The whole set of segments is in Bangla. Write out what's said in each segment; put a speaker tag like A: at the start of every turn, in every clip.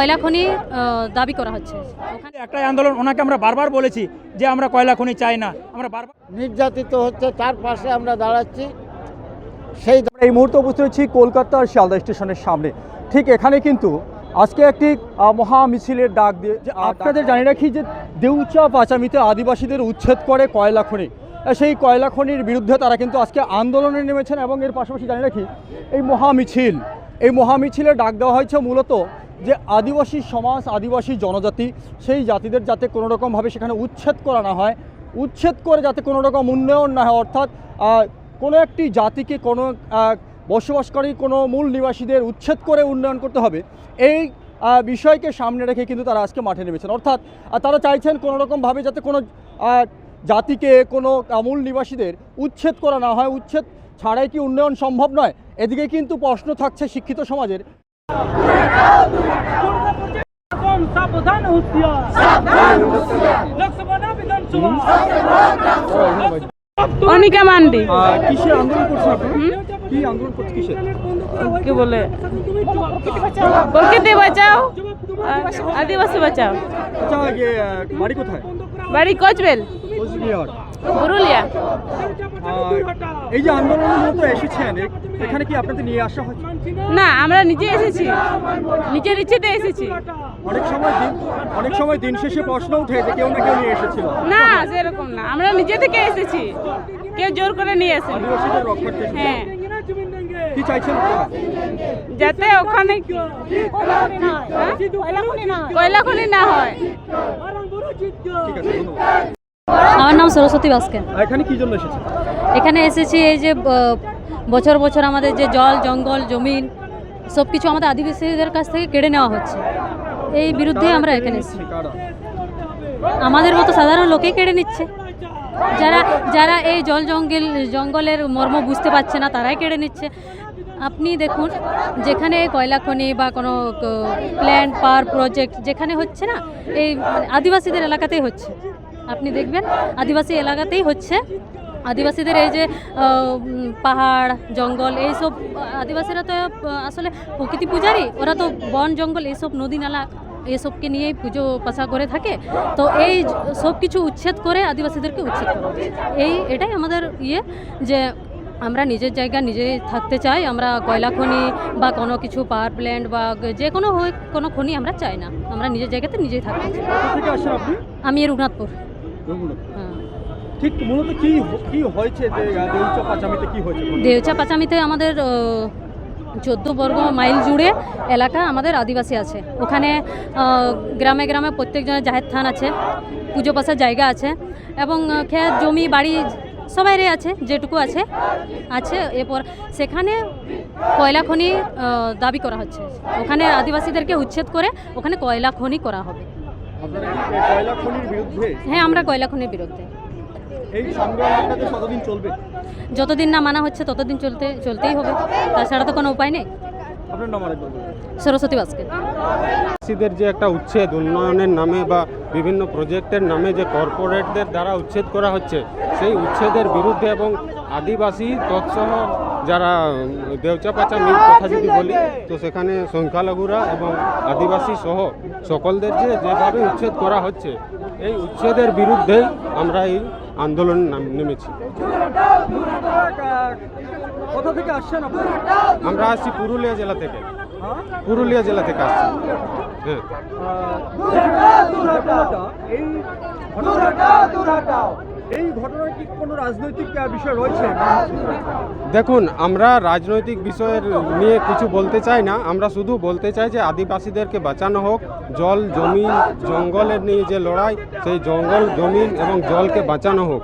A: কয়লা খনি দাবি করা হচ্ছে। ওখানে
B: একটাই আন্দোলন ওনাকে আমরা বারবার বলেছি যে আমরা কয়লা খনি চাই না। আমরা বারবার
C: নির্যাতিত হচ্ছে তার পাশে আমরা দাঁড়াচ্ছি। সেই
D: এই মুহূর্তে উপস্থিত হচ্ছি কলকাতার শিয়ালদা স্টেশনের সামনে। ঠিক এখানে কিন্তু আজকে একটি মহা মিছিলের ডাক দিয়ে যে আপনাদের জানিয়ে রাখি যে দেউচা পাচামিতে আদিবাসীদের উচ্ছেদ করে কয়লা খনি। সেই কয়লা খনির বিরুদ্ধে তারা কিন্তু আজকে আন্দোলনে নেমেছেন এবং এর পাশাপাশি জানিয়ে রাখি এই মহা মিছিল এই মহা মিছিলের ডাক দেওয়া হয়েছে মূলত যে আদিবাসী সমাজ, আদিবাসী জনজাতি, সেই জাতিদের যাতে কোনো রকমভাবে সেখানে উচ্ছেদ করা না হয়, উচ্ছেদ করে যাতে কোনো রকম উন্নয়ন না হয়, অর্থাৎ কোনো একটি জাতিকে কোনো বসবাসকারী কোনো মূল নিবাসীদের উচ্ছেদ করে উন্নয়ন করতে হবে, এই বিষয়কে সামনে রেখে কিন্তু তারা আজকে মাঠে নেমেছেন। অর্থাৎ তারা চাইছেন কোনো রকমভাবে যাতে কোনো জাতিকে কোনো মূল নিবাসীদের উচ্ছেদ করা না হয়, উচ্ছেদ ছাড়াই কি উন্নয়ন সম্ভব নয়? এদিকে কিন্তু প্রশ্ন থাকছে শিক্ষিত সমাজের
E: সাবধান হুঁশিয়ার। লোকসভা বিধানসভা।
F: অনিকা মান্ডি।
D: কিসের আন্দোলন করছেন আপনি? কি আন্দোলন করছে কিসের
F: কি বলে? প্রকৃতি বাঁচাও। আদিবাসী বাঁচাও।
D: আচ্ছা বাড়ি কোথায়?
F: বাড়ি কোচবেল। পুরুলিয়া।
D: এই যে আন্দোলনের মতো এসেছেন এখানে কি আপনাদের নিয়ে আসা হচ্ছে
F: না আমরা নিজে এসেছি। নিজের ইচ্ছেতে এসেছি।
D: অনেক সময় দিন অনেক সময় দিন শেষে প্রশ্ন উঠে যে কেউ না কেউ নিয়ে এসেছিল।
F: না সেরকম না। আমরা নিজে থেকে এসেছি। কেউ জোর করে নিয়ে
D: এসেছেন।
F: হ্যাঁ।
D: কি চাইছেন?
F: যাতে ওখানে হ্যাঁ? কয়লা খনি না হয়।
D: ঠিক আছে
A: আমার নাম সরস্বতী ভাস্কর।
D: এখানে কি জন্য এসেছেন?
A: এখানে এসেছি এই যে বছর বছর আমাদের যে জল জঙ্গল জমিন সব কিছু আমাদের আদিবাসীদের কাছ থেকে কেড়ে নেওয়া হচ্ছে। এই বিরুদ্ধে আমরা এখানে এসেছি। আমাদের মতো সাধারণ লোকেই কেড়ে নিচ্ছে। যারা যারা এই জল জঙ্গল জঙ্গলের মর্ম বুঝতে পারছে না তারাই কেড়ে নিচ্ছে। আপনি দেখুন যেখানে কয়লা খনি বা কোনো প্ল্যান্ট পাওয়ার প্রজেক্ট যেখানে হচ্ছে না এই আদিবাসীদের এলাকাতেই হচ্ছে। আপনি দেখবেন আদিবাসী এলাকাতেই হচ্ছে। আদিবাসীদের এই যে পাহাড় জঙ্গল এইসব আদিবাসীরা তো আসলে প্রকৃতি পূজারই। ওরা তো বন জঙ্গল এইসব নদী নালা এসবকে নিয়েই পুজো পাশা করে থাকে। তো এই সব কিছু উচ্ছেদ করে আদিবাসীদেরকে উচ্ছেদ করা এই এটাই আমাদের ইয়ে যে আমরা নিজের জায়গা নিজেই থাকতে চাই। আমরা কয়লা খনি বা কোনো কিছু পাওয়ার প্ল্যান্ট বা যে কোনো হোক কোনো খনি আমরা চাই না। আমরা নিজের জায়গাতে নিজেই থাকতে চাই। আমি রঘুনাথপুর।
D: রঘুনাথ। ঠিক মূলত কি কি হয়েছে যে দেউচা পাচামিতে কি হয়েছে
A: দেউচা পাচামিতে আমাদের চোদ্দ বর্গ মাইল জুড়ে এলাকা আমাদের আদিবাসী আছে। ওখানে গ্রামে গ্রামে প্রত্যেকজনের জাহের থান আছে পুজো পাশার জায়গা আছে এবং আহ, জমি বাড়ি সবাইরই আছে যেটুকু আছে আছে। এরপর সেখানে কয়লা খনি দাবি করা হচ্ছে। ওখানে আদিবাসীদেরকে উচ্ছেদ করে ওখানে কয়লা খনি করা হবে। হ্যাঁ আমরা কয়লা খনির বিরুদ্ধে।
D: এই সংগ্রাম আপনাদের কতদিন চলবে?
A: যতদিন না মানা হচ্ছে ততদিন চলতে চলতেই হবে। তাছাড়া তো কোনো উপায় নেই। সরস্বতী বাস্কে
G: আদিবাসীদের যে একটা উচ্ছেদ উন্নয়নের নামে বা বিভিন্ন প্রজেক্টের নামে যে কর্পোরেটদের দ্বারা উচ্ছেদ করা হচ্ছে সেই উচ্ছেদের বিরুদ্ধে এবং আদিবাসী তৎসহ যারা উম, দেউচাপাচা মিল কথা যদি বলি তো সেখানে সংখ্যালঘুরা এবং আদিবাসী সহ সকলদের যে যেভাবে উচ্ছেদ করা হচ্ছে এই উচ্ছেদের বিরুদ্ধেই আমরা এই আন্দোলনে নাম- নেমেছি।
D: কোথা থেকে আসছেন
G: আমরা আসছি পুরুলিয়া জেলা থেকে? পুরুলিয়া জেলা থেকে আসছি। হ্যাঁ। দেখুন, আমরা রাজনৈতিক বিষয়ের নিয়ে কিছু বলতে চাই না। আমরা শুধু বলতে চাই যে আদিবাসীদেরকে বাঁচানো হোক। জল জমিন জঙ্গলের নিয়ে যে লড়াই, সেই জঙ্গল, জমিন এবং জলকে বাঁচানো হোক।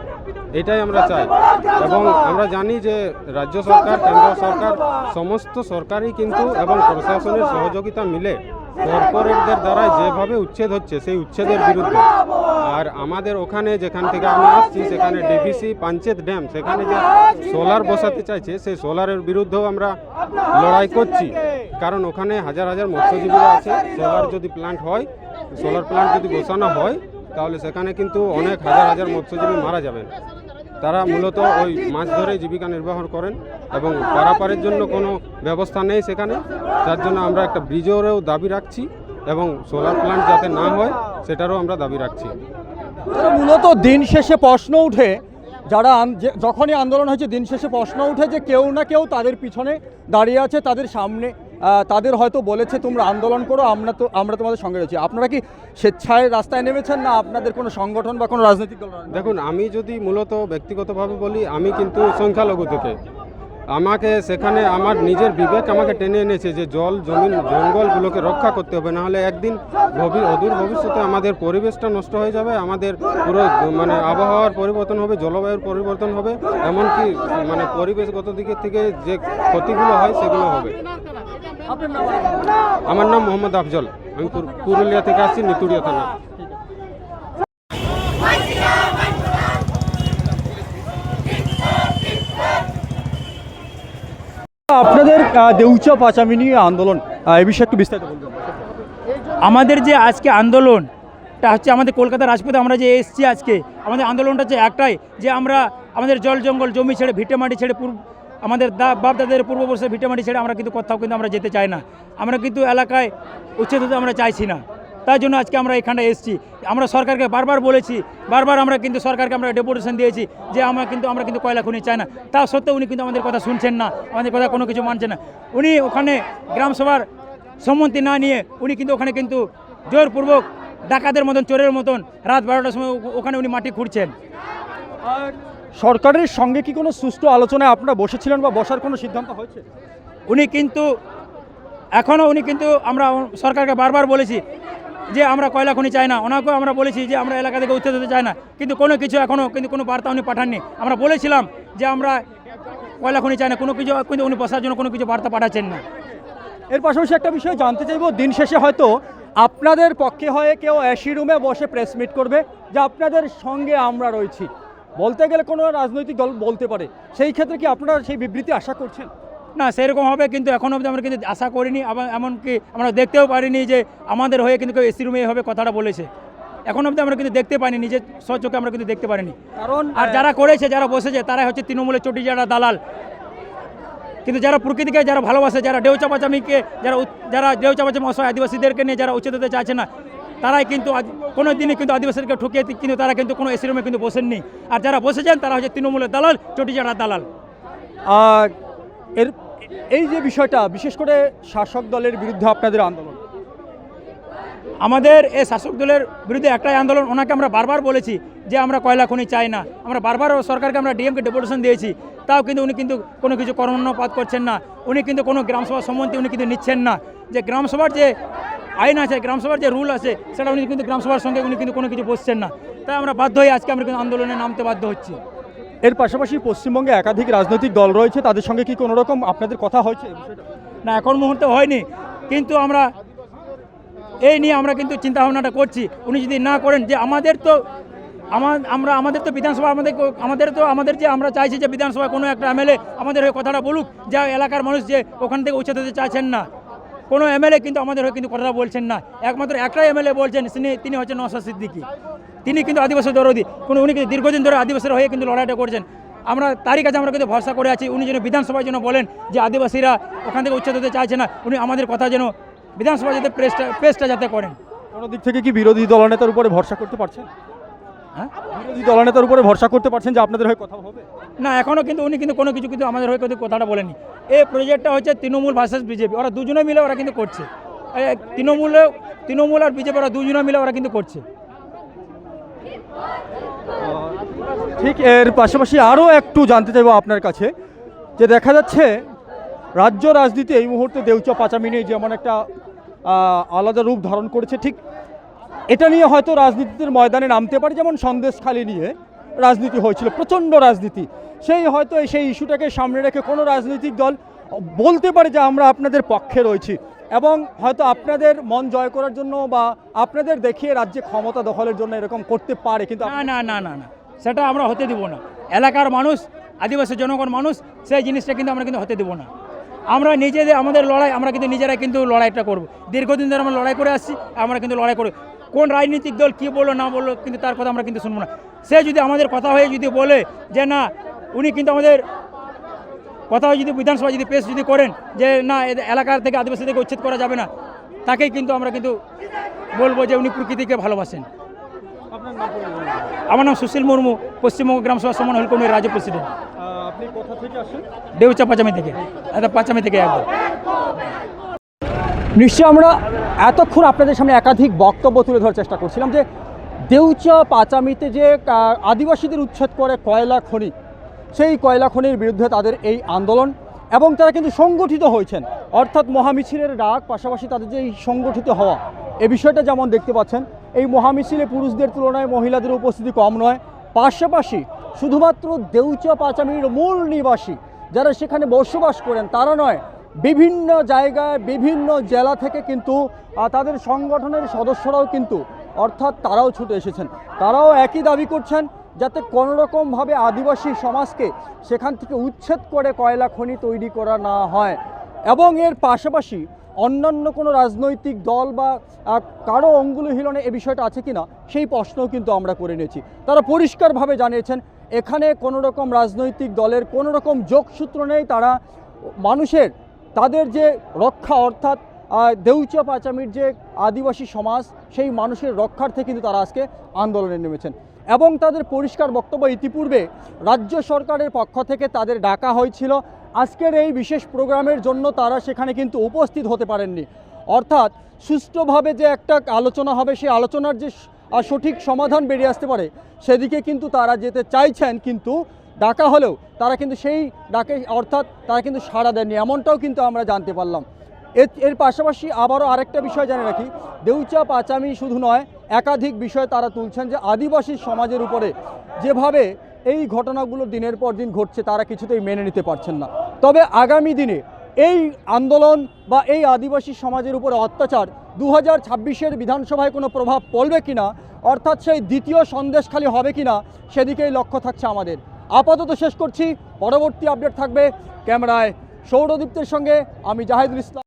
G: এটাই আমরা চাই। এবং আমরা জানি যে রাজ্য সরকার, কেন্দ্র সরকার, সমস্ত সরকারই কিন্তু এবং প্রশাসনের সহযোগিতা মিলে কর্পোরেটদের দ্বারা যেভাবে উচ্ছেদ হচ্ছে, সেই উচ্ছেদের বিরুদ্ধে। আর আমাদের ওখানে যেখান থেকে আমি আসছি, সেখানে ডিভিসি পাঞ্চেত ড্যাম, সেখানে যে সোলার বসাতে চাইছে, সেই সোলারের বিরুদ্ধেও আমরা লড়াই করছি। কারণ ওখানে হাজার হাজার মৎস্যজীবীরা আছে, সোলার যদি প্ল্যান্ট হয়, সোলার প্ল্যান্ট যদি বসানো হয়, তাহলে সেখানে কিন্তু অনেক হাজার হাজার মৎস্যজীবী মারা যাবেন। তারা মূলত ওই মাছ ধরে জীবিকা নির্বাহ করেন এবং পারাপারের জন্য কোনো ব্যবস্থা নেই সেখানে। যার জন্য আমরা একটা ব্রিজেরও দাবি রাখছি এবং সোলার প্ল্যান্ট যাতে না হয়, সেটারও আমরা দাবি রাখছি।
D: মূলত দিন শেষে প্রশ্ন উঠে, যারা যখনই আন্দোলন হয়েছে, দিন শেষে প্রশ্ন উঠে যে কেউ না কেউ তাদের পিছনে দাঁড়িয়ে আছে, তাদের সামনে তাদের হয়তো বলেছে, তোমরা আন্দোলন করো, আমরা তো, আমরা তোমাদের সঙ্গে রয়েছি। আপনারা কি স্বেচ্ছায় রাস্তায় নেমেছেন না আপনাদের কোনো সংগঠন বা কোনো রাজনৈতিক দল?
G: দেখুন, আমি যদি মূলত ব্যক্তিগতভাবে বলি, আমি কিন্তু সংখ্যালঘু থেকে। আমাকে সেখানে আমার নিজের বিবেক আমাকে টেনে এনেছে যে জল জমিন জঙ্গলগুলোকে রক্ষা করতে হবে নাহলে একদিন ভবি- অদূর ভবিষ্যতে আমাদের পরিবেশটা নষ্ট হয়ে যাবে আমাদের পুরো মানে আবহাওয়ার পরিবর্তন হবে জলবায়ুর পরিবর্তন হবে এমনকি মানে পরিবেশগত দিকের থেকে যে ক্ষতিগুলো হয় সেগুলো হবে। আমার নাম মোহাম্মদ আফজল। আমি পুরুলিয়া থেকে আসছি নিতুড়িয়া থানা।
D: দেউচা পাচামি নিয়ে আন্দোলন এ বিষয়ে একটু বিস্তারিত বলবেন।
B: আমাদের যে আজকে আন্দোলনটা হচ্ছে আমাদের কলকাতা রাজপথে আমরা যে এসছি আজকে, আমাদের আন্দোলনটা হচ্ছে একটাই যে আমরা আমাদের জল জঙ্গল জমি ছেড়ে, ভিটে মাটি ছেড়ে পূর্ব, আমাদের দা বাপদাদের পূর্ববর্ষে পূর্ববর্ষের ভিটে মাটি ছেড়ে আমরা কিন্তু কোথাও কিন্তু আমরা যেতে চাই না। আমরা কিন্তু এলাকায় উচ্ছেদ হতে আমরা চাইছি না। তার জন্য আজকে আমরা এখানে এসেছি। আমরা সরকারকে বারবার বলেছি বারবার আমরা কিন্তু সরকারকে আমরা ডেপুটেশন দিয়েছি যে আমরা কিন্তু আমরা কিন্তু কয়লা খনি চাই না। তা সত্ত্বেও উনি কিন্তু আমাদের কথা শুনছেন না আমাদের কথা কোনো কিছু মানছেন না। উনি ওখানে গ্রামসভার সম্মতি না নিয়ে উনি কিন্তু ওখানে কিন্তু জোরপূর্বক ডাকাতের মতন চোরের মতন রাত বারোটার সময় ওখানে উনি মাটি খুঁড়ছেন।
D: আর সরকারের সঙ্গে কি কোনো সুষ্ঠু আলোচনায় আপনারা বসেছিলেন বা বসার কোনো সিদ্ধান্ত হয়েছে?
B: উনি কিন্তু এখনও উনি কিন্তু আমরা সরকারকে বারবার বলেছি যে আমরা কয়লা খনি চাই না, ওনাকেও আমরা বলেছি যে আমরা এলাকা থেকে উত্তেজ হতে চাই না। কিন্তু কোনো কিছু এখনও কিন্তু কোনো বার্তা উনি পাঠাননি। আমরা বলেছিলাম যে আমরা কয়লা খনি চাই না, কোনো কিছু কিন্তু উনি বসার জন্য কোনো কিছু বার্তা পাঠাচ্ছেন না।
D: এর পাশাপাশি একটা বিষয় জানতে চাইব, দিন শেষে হয়তো আপনাদের পক্ষে হয়ে কেউ এসি রুমে বসে প্রেস মিট করবে, যে আপনাদের সঙ্গে আমরা রয়েছি। বলতে গেলে কোনো রাজনৈতিক দল বলতে পারে। সেই ক্ষেত্রে কি আপনারা সেই বিবৃতি আশা করছেন?
B: না সেরকম হবে কিন্তু এখন অবধি আমরা কিন্তু আশা করিনি এমনকি আমরা দেখতেও পারিনি যে আমাদের হয়ে কিন্তু কেউ এসি রুমে হবে কথাটা বলেছে। এখন অবধি আমরা কিন্তু দেখতে পাইনি নিজের স্বচোখে আমরা কিন্তু দেখতে পারিনি।
D: কারণ
B: আর যারা করেছে যারা বসেছে তারাই হচ্ছে তৃণমূলের চটি যারা দালাল। কিন্তু যারা প্রকৃতিকে যারা ভালোবাসে যারা ডেউ চাপাচামিকে যারা যারা ডেউ পাচামি অসহায় আদিবাসীদেরকে নিয়ে যারা উচ্ছেদ হতে চাইছে না তারাই কিন্তু আজ কোনো দিনই কিন্তু আদিবাসীদেরকে ঠকিয়ে কিন্তু তারা কিন্তু কোনো এসি রুমে কিন্তু বসেননি। আর যারা বসেছেন তারা হচ্ছে তৃণমূলের দালাল চটি যারা দালাল।
D: আর এর এই যে বিষয়টা, বিশেষ করে শাসক দলের বিরুদ্ধে আপনাদের আন্দোলন।
B: আমাদের এই শাসক দলের বিরুদ্ধে একটাই আন্দোলন, ওনাকে আমরা বারবার বলেছি যে আমরা কয়লা খনি চাই না। আমরা বারবার সরকারকে আমরা ডিএমকে ডেপুটেশন দিয়েছি, তাও কিন্তু উনি কিন্তু কোনো কিছু কর্মপাত করছেন না। উনি কিন্তু কোনো গ্রামসভার সম্মতি উনি কিন্তু নিচ্ছেন না। যে গ্রামসভার যে আইন আছে, গ্রামসভার যে রুল আছে, সেটা উনি কিন্তু গ্রামসভার সঙ্গে উনি কিন্তু কোনো কিছু বসছেন না। তাই আমরা বাধ্য হয়ে আজকে আমরা কিন্তু আন্দোলনে নামতে বাধ্য হচ্ছি।
D: এর পাশাপাশি পশ্চিমবঙ্গে একাধিক রাজনৈতিক দল রয়েছে, তাদের সঙ্গে কি কোনো রকম আপনাদের কথা হয়েছে
B: না, এখন মুহূর্তে হয়নি, কিন্তু আমরা এই নিয়ে আমরা কিন্তু চিন্তা ভাবনাটা করছি। উনি যদি না করেন, যে আমাদের তো আমার আমরা, আমাদের তো বিধানসভা, আমাদের আমাদের তো, আমাদের যে আমরা চাইছি যে বিধানসভায় কোনো একটা এমএলএ আমাদের হয়ে কথাটা বলুক, যা এলাকার মানুষ যে ওখান থেকে উচ্ছেদ হতে চাইছেন না। কোনো এমএলএ কিন্তু আমাদের হয়ে কিন্তু কথাটা বলছেন না। একমাত্র একটাই এমএলএ বলছেন, তিনি তিনি হচ্ছেন নওশাদ সিদ্দিকী। তিনি কিন্তু আদিবাসী দরদি। কোনো উনি কিন্তু দীর্ঘদিন ধরে আদিবাসীর হয়ে কিন্তু লড়াইটা করছেন। আমরা তারই কাছে আমরা কিন্তু ভরসা করে আছি। উনি যেন বিধানসভায় যেন বলেন যে আদিবাসীরা ওখান থেকে উচ্ছেদ হতে চাইছে না উনি আমাদের কথা যেন বিধানসভা যাতে প্রেসটা প্রেসটা যাতে করেন।
D: কোনো দিক থেকে কি বিরোধী দলনেতার উপরে ভরসা করতে পারছেন?
B: হ্যাঁ?
D: বিরোধী দলনেতার উপরে ভরসা করতে পারছেন যে আপনাদের হয়ে কথা হবে?
B: না এখনও কিন্তু উনি কিন্তু কোনো কিছু কিন্তু আমাদের হয়ে কিন্তু কথাটা বলেনি এই প্রজেক্টটা হচ্ছে তৃণমূল ভার্সেস বিজেপি ওরা দুজনে মিলে ওরা কিন্তু করছে। তৃণমূলে তৃণমূল আর বিজেপি ওরা দুজনে মিলে ওরা কিন্তু করছে।
D: ঠিক এর পাশাপাশি আরও একটু জানতে চাইব আপনার কাছে, যে দেখা যাচ্ছে রাজ্য রাজনীতি এই মুহূর্তে দেউচা পাচামি নিয়ে যেমন একটা আলাদা রূপ ধারণ করেছে, ঠিক এটা নিয়ে হয়তো রাজনীতির ময়দানে নামতে পারে, যেমন সন্দেশখালি নিয়ে রাজনীতি হয়েছিল, প্রচণ্ড রাজনীতি। সেই হয়তো সেই ইস্যুটাকে সামনে রেখে কোনো রাজনৈতিক দল বলতে পারে যে আমরা আপনাদের পক্ষে রয়েছি। এবং হয়তো আপনাদের মন জয় করার জন্য বা আপনাদের দেখিয়ে রাজ্যে ক্ষমতা দখলের জন্য এরকম করতে পারে, কিন্তু
B: না না না না না। সেটা আমরা হতে দিব না। এলাকার মানুষ, আদিবাসী জনগণ মানুষ, সেই জিনিসটা কিন্তু আমরা কিন্তু হতে দেবো না। আমরা নিজেদের আমাদের লড়াই, আমরা কিন্তু নিজেরাই কিন্তু লড়াইটা করব। দীর্ঘদিন ধরে আমরা লড়াই করে আসছি, আমরা কিন্তু লড়াই করে। কোন রাজনৈতিক দল কী বলল, না বলল, কিন্তু তার কথা আমরা কিন্তু শুনব না। সে যদি আমাদের কথা হয়ে যদি বলে যে না, উনি কিন্তু আমাদের কথা হয়ে যদি বিধানসভা যদি পেশ যদি করেন যে না এলাকার থেকে আদিবাসীদেরকে উচ্ছেদ করা যাবে না তাকেই কিন্তু আমরা কিন্তু বলব যে উনি প্রকৃতিকে ভালোবাসেন। আমার নাম সুশীল মুর্মু পশ্চিমবঙ্গ গ্রাম সভা সমান হলকমির রাজ্য প্রেসিডেন্ট।
D: আহ, আপনি কোথা থেকে আসেন
B: দেউচা পাচামি থেকে এটা পাচামি থেকে একদম।
D: নিশ্চয়ই আমরা এতক্ষণ আপনাদের সামনে একাধিক বক্তব্য তুলে ধরার চেষ্টা করছিলাম যে দেউচা পাঁচামিতে যে আদিবাসীদের উচ্ছেদ করে কয়লা খনি সেই কয়লা খনির বিরুদ্ধে তাদের এই আন্দোলন এবং তারা কিন্তু সংগঠিত হয়েছেন। অর্থাৎ মহামিছিলের ডাক, পাশাপাশি তাদের যে এই সংগঠিত হওয়া, এ বিষয়টা যেমন দেখতে পাচ্ছেন, এই মহামিছিলে পুরুষদের তুলনায় মহিলাদের উপস্থিতি কম নয়। পাশাপাশি শুধুমাত্র দেউচা পাচামির মূল নিবাসী যারা সেখানে বসবাস করেন, তারা নয়, বিভিন্ন জায়গায়, বিভিন্ন জেলা থেকে কিন্তু তাদের সংগঠনের সদস্যরাও কিন্তু, অর্থাৎ তারাও ছুটে এসেছেন। তারাও একই দাবি করছেন যাতে কোনোরকমভাবে আদিবাসী সমাজকে সেখান থেকে উচ্ছেদ করে কয়লা খনি তৈরি করা না হয়। এবং এর পাশাপাশি অন্যান্য কোনো রাজনৈতিক দল বা কারও অঙ্গুলি হিলনে এ বিষয়টা আছে কি না সেই প্রশ্নও কিন্তু আমরা করে নিয়েছি। তারা পরিষ্কারভাবে জানিয়েছেন, এখানে কোনো রকম রাজনৈতিক দলের কোনো রকম যোগসূত্র নেই। তারা মানুষের, তাদের যে রক্ষা অর্থাৎ দেউচা পাচামির যে আদিবাসী সমাজ, সেই মানুষের রক্ষার্থে কিন্তু তারা আজকে আন্দোলনে নেমেছেন। এবং তাদের পরিষ্কার বক্তব্য ইতিপূর্বে রাজ্য সরকারের পক্ষ থেকে তাদের ডাকা হয়েছিল। আজকের এই বিশেষ প্রোগ্রামের জন্য তারা সেখানে কিন্তু উপস্থিত হতে পারেননি। অর্থাৎ সুষ্ঠুভাবে যে একটা আলোচনা হবে, সেই আলোচনার যে সঠিক সমাধান বেরিয়ে আসতে পারে, সেদিকে কিন্তু তারা যেতে চাইছেন, কিন্তু ডাকা হলেও তারা কিন্তু সেই ডাকে, অর্থাৎ তারা কিন্তু সাড়া দেননি, এমনটাও কিন্তু আমরা জানতে পারলাম। এর পাশাপাশি আবারও আরেকটা বিষয় জানে রাখি। দেউচা পাচামি শুধু নয় একাধিক বিষয় তারা তুলছেন যে আদিবাসী সমাজের উপরে যেভাবে এই ঘটনাগুলো দিনের পর দিন ঘটছে, তারা কিছুতেই মেনে নিতে পারছেন না। তবে আগামী দিনে এই আন্দোলন বা এই আদিবাসী সমাজের উপরে অত্যাচার দু হাজার ছাব্বিশের বিধানসভায় কোনো প্রভাব পড়বে কিনা, অর্থাৎ সেই দ্বিতীয় সন্দেশখালী হবে কিনা, সেদিকেই লক্ষ্য থাকছে আমাদের। আপাতত শেষ করছি, পরবর্তী আপডেট থাকবে ক্যামেরায় সৌরদীপ্তের সঙ্গে, আমি জাহিদুল ইসলাম।